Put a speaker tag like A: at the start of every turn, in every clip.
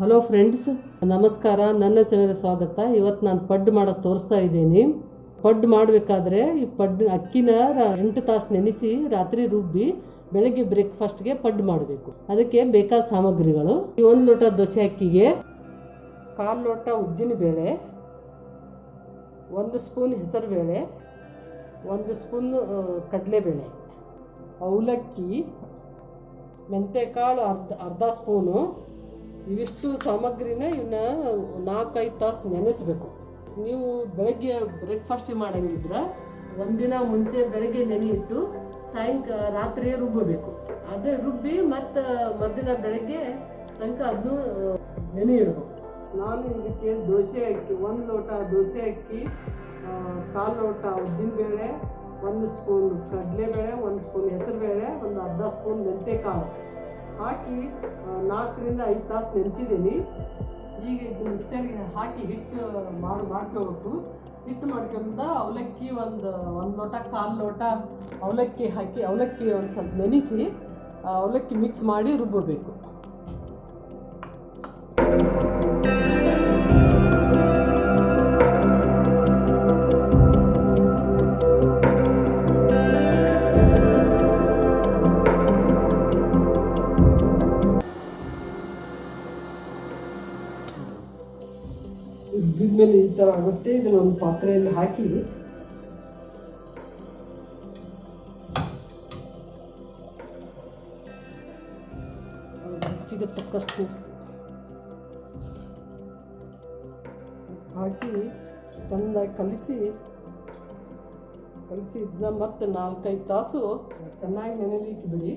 A: Hello friends ನಮಸ್ಕಾರ. ನನ್ನ ಚಾನಲ್ಗೆ ಸ್ವಾಗತ. ಇವತ್ತು ನಾನು ಪಡ್ಡು ಮಾಡೋದು ತೋರಿಸ್ತಾ ಇದ್ದೀನಿ. ಪಡ್ಡು ಮಾಡಬೇಕಾದ್ರೆ ಈ ಪಡ್ಡು ಅಕ್ಕಿನ ಎಂಟು ತಾಸು ನೆನೆಸಿ ರಾತ್ರಿ ರುಬ್ಬಿ ಬೆಳಗ್ಗೆ ಬ್ರೇಕ್ಫಾಸ್ಟ್ಗೆ ಪಡ್ಡು ಮಾಡಬೇಕು. ಅದಕ್ಕೆ ಬೇಕಾದ ಸಾಮಗ್ರಿಗಳು. ಈ ಒಂದು ಲೋಟ ದೋಸೆ ಅಕ್ಕಿಗೆ, ಕಾಲು ಲೋಟ ಉದ್ದಿನ ಬೇಳೆ, ಒಂದು ಸ್ಪೂನ್ ಹೆಸರುಬೇಳೆ ಒಂದು ಸ್ಪೂನ್ ಕಡಲೆಬೇಳೆ ಅವಲಕ್ಕಿ, ಮೆಂತೆಕಾಳು ಅರ್ಧ ಅರ್ಧ ಸ್ಪೂನು ಇವಿಷ್ಟು ಸಾಮಗ್ರಿನ ಇವನ್ನ ನಾಲ್ಕೈದು ತಾಸು ನೆನೆಸ್ಬೇಕು. ನೀವು ಬೆಳಗ್ಗೆ ಬ್ರೇಕ್ಫಾಸ್ಟ್ ಮಾಡಂಗಿದ್ರೆ ಒಂದಿನ ಮುಂಚೆ ಬೆಳಗ್ಗೆ ನೆನೆಯಿಟ್ಟು ಸಾಯಂಕಾಲ ರಾತ್ರಿ ರುಬ್ಬಬೇಕು ಅದೇ ರುಬ್ಬಿ ಮತ್ತು ಮರುದಿನ ಬೆಳಗ್ಗೆ ತನಕ ಅದನ್ನು ನೆನೆ ಇಡಬೇಕು ನಾನು ಇದಕ್ಕೆ ದೋಸೆ ಅಕ್ಕಿ, ಒಂದು ಲೋಟ ದೋಸೆ ಅಕ್ಕಿ ಕಾಲು ಲೋಟ ಉದ್ದಿನಬೇಳೆ, ಒಂದು ಸ್ಪೂನ್ ಕಡಲೆಬೇಳೆ, ಒಂದು ಸ್ಪೂನ್ ಹೆಸರುಬೇಳೆ, ಒಂದು ಅರ್ಧ ಸ್ಪೂನ್ ಮೆಂತೆಕಾಳು. ಹಾಕಿ ನಾಲ್ಕರಿಂದ ಐದು ತಾಸು ನೆನೆಸಿದ್ದೀನಿ. ಈಗ ಮಿಕ್ಸರ್ಗೆ ಹಾಕಿ ಹಿಟ್ಟು ಮಾಡಿ, ಮಾಡ್ಕೋಬೇಕು. ಹಿಟ್ಟು ಮಾಡ್ಕೊಂಡ ಅವಲಕ್ಕಿ ಒಂದು ಒಂದು ಲೋಟ, ಕಾಲು ಲೋಟ ಅವಲಕ್ಕಿ ಹಾಕಿ, ಅವಲಕ್ಕಿ ಒಂದು ಸ್ವಲ್ಪ ನೆನೆಸಿ ಅವಲಕ್ಕಿ ಮಿಕ್ಸ್ ಮಾಡಿ ರುಬ್ಬಬೇಕು ಥರ ಆಗುತ್ತೆ. ಇದನ್ನ ಒಂದು ಪಾತ್ರೆಯಲ್ಲಿ ಹಾಕಿ. ರುಚಿಗೆ ತಕ್ಕಷ್ಟು ಹಾಕಿ ಚೆನ್ನಾಗಿ ಕಲಿಸಿ. ಕಲಿಸಿ ಇದನ್ನ ಮತ್ತೆ ನಾಲ್ಕೈದು ತಾಸು ಚೆನ್ನಾಗಿ ನೆನೆಲಿಕ್ಕೆ ಬಿಡಿ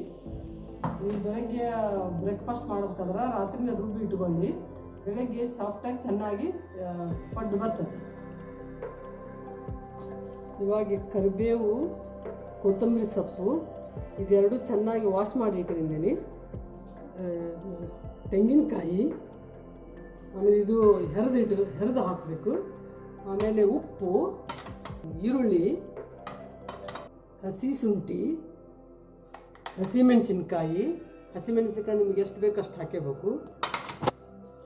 A: ನೀವು ಬೆಳಗ್ಗೆ ಬ್ರೇಕ್ಫಾಸ್ಟ್ ಮಾಡಬೇಕಾದ್ರೆ ರಾತ್ರಿನೇ ರುಬ್ಬಿ ಇಟ್ಕೊಳ್ಳಿ. ಬೆಳಗ್ಗೆ ಸಾಫ್ಟಾಗಿ ಚೆನ್ನಾಗಿ ಪಡ್ಡು ಬರ್ತದೆ. ಇವಾಗ ಕರಿಬೇವು, ಕೊತ್ತಂಬರಿ ಸೊಪ್ಪು, ಇದೆರಡು ಚೆನ್ನಾಗಿ ವಾಶ್ ಮಾಡಿ ಇಟ್ಟಿದ್ದೀನಿ. ತೆಂಗಿನಕಾಯಿ, ಆಮೇಲೆ ಇದು ಹೆರೆದಿಟ್ಟು ಹೆರೆದು ಹಾಕಬೇಕು. ಆಮೇಲೆ ಉಪ್ಪು, ಈರುಳ್ಳಿ, ಹಸಿ ಶುಂಠಿ ಹಸಿಮೆಣಸಿನ್ಕಾಯಿ ಹಸಿಮೆಣಸಿನ್ಕಾಯಿ ನಿಮಗೆ ಎಷ್ಟು ಬೇಕು ಅಷ್ಟು ಹಾಕಬೇಕು.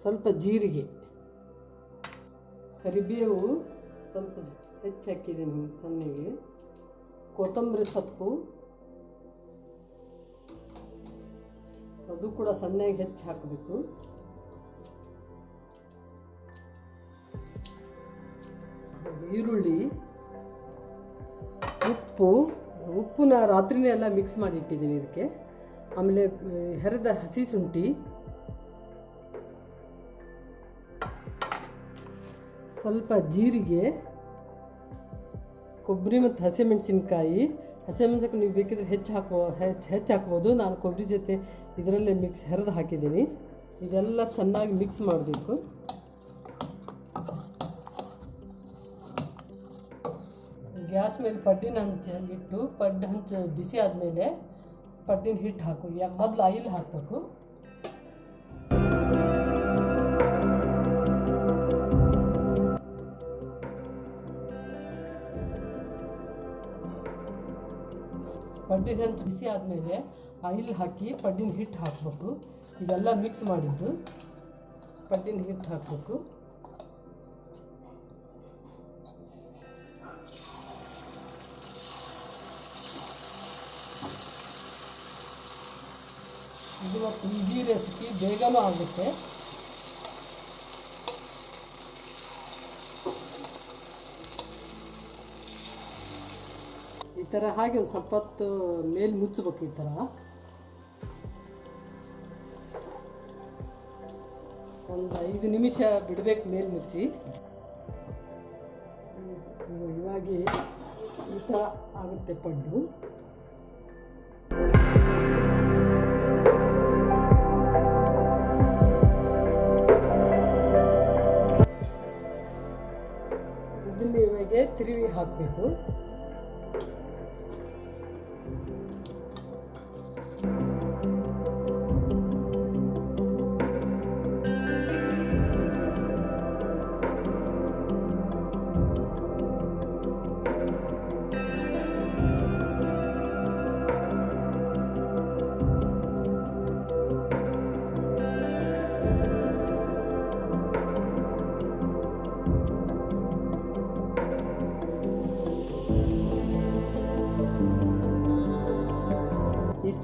A: ಸ್ವಲ್ಪ ಜೀರಿಗೆ. ಕರಿಬೇವು ಸ್ವಲ್ಪ ಹೆಚ್ಚು ಹಾಕಿದ್ದೀನಿ ಸಣ್ಣಗೆ. ಕೊತ್ತಂಬರಿ ಸೊಪ್ಪು. ಅದು ಕೂಡ ಸಣ್ಣಗೆ ಹೆಚ್ಚು ಹಾಕಬೇಕು. ಈರುಳ್ಳಿ, ಉಪ್ಪು. ಉಪ್ಪನ್ನ ರಾತ್ರಿನೇ ಎಲ್ಲ ಮಿಕ್ಸ್ ಮಾಡಿ ಇಟ್ಟಿದ್ದೀನಿ ಇದಕ್ಕೆ. ಆಮೇಲೆ ಹೆರೆದ ಹಸಿ ಶುಂಠಿ. ಸ್ವಲ್ಪ ಜೀರಿಗೆ, ಕೊಬ್ಬರಿ ಮತ್ತು ಹಸಿಮೆಣಸಿನ್ಕಾಯಿ. ಹಸಿಮೆಣಸಿನ್ಕಾಯಿ ನೀವು ಬೇಕಿದ್ರೆ ಹೆಚ್ಚು ಹಾಕೋ ಹೆಚ್ಚು ಹೆಚ್ಚು ಹಾಕ್ಬೋದು. ನಾನು ಕೊಬ್ಬರಿ ಜೊತೆ ಇದರಲ್ಲೇ ಮಿಕ್ಸ್ ಹೆರೆದು ಹಾಕಿದ್ದೀನಿ. ಇದೆಲ್ಲ ಚೆನ್ನಾಗಿ ಮಿಕ್ಸ್ ಮಾಡಬೇಕು. ಗ್ಯಾಸ್ ಮೇಲೆ ಪಡ್ಡಿನ ಹಂಚ ಇಟ್ಟು, ಪಡ್ಡು ಹಂಚ ಬಿಸಿ ಆದಮೇಲೆ ಪಡ್ಡಿನ ಹಿಟ್ಟು ಹಾಕು. ಯಾ ಮೊದಲು ಆಯಿಲ್ ಹಾಕಬೇಕು. ಪಡ್ಡಿನ ಹಂಚು ಬಿಸಿ ಆದಮೇಲೆ ಆಯಿಲ್ ಹಾಕಿ ಪಡ್ಡಿನ ಹಿಟ್ಟು ಹಾಕಬೇಕು. ಇದೆಲ್ಲ ಮಿಕ್ಸ್ ಮಾಡಿದ್ದು. ಪಡ್ಡಿನ ಹಿಟ್ಟು ಹಾಕಬೇಕು. ಇದು ಮತ್ತು ಈಜಿ ರೆಸಿಪಿ ಬೇಗನೂ ಆಗುತ್ತೆ. ಥರ ಹಾಗೆ ಒಂದು ಸ್ವಲ್ಪ ಹೊತ್ತು ಮೇಲೆ ಮುಚ್ಚಬೇಕು ಈ ಥರ ಒಂದು ಐದು ನಿಮಿಷ ಬಿಡಬೇಕು ಮೇಲೆ ಮುಚ್ಚಿ. ಇವಾಗ ಈ ಥರ ಆಗುತ್ತೆ ಪಡ್ಡು. ಇದನ್ನು ಇವಾಗೆ ತಿರುವಿ ಹಾಕಬೇಕು.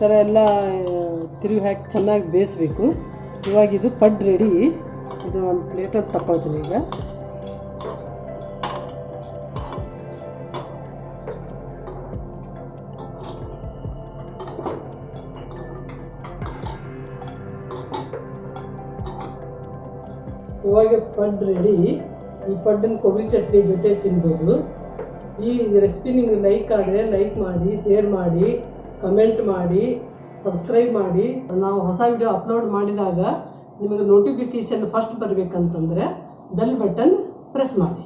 A: ಥರ ಎಲ್ಲ ತಿರುವಿ ಹಾಕಿ ಚೆನ್ನಾಗಿ ಬೇಯಿಸ್ಬೇಕು. ಇವಾಗ ಇದು ಪಡ್ ರೆಡಿ ಇದು ಒಂದು ಪ್ಲೇಟಲ್ಲಿ ತಗೊಳ್ತೀನಿ ಈಗ. ಇವಾಗ ಪಡ್ ರೆಡಿ ಈ ಪಡ್ಡನ್ನು ಕೊಬ್ಬರಿ ಚಟ್ನಿ ಜೊತೆ ತಿನ್ಬೋದು. ಈ ರೆಸಿಪಿ ನಿಮಗೆ ಲೈಕ್ ಆದರೆ ಲೈಕ್ ಮಾಡಿ ಶೇರ್ ಮಾಡಿ. ಕಮೆಂಟ್ ಮಾಡಿ ಸಬ್ಸ್ಕ್ರೈಬ್ ಮಾಡಿ, ನಾವು ಹೊಸ ವಿಡಿಯೋ ಅಪ್ಲೋಡ್ ಮಾಡಿದಾಗ ನಿಮಗೆ ನೋಟಿಫಿಕೇಶನ್ ಫಸ್ಟ್ ಬರಬೇಕಂತಂದರೆ ಬೆಲ್ ಬಟನ್ ಪ್ರೆಸ್ ಮಾಡಿ.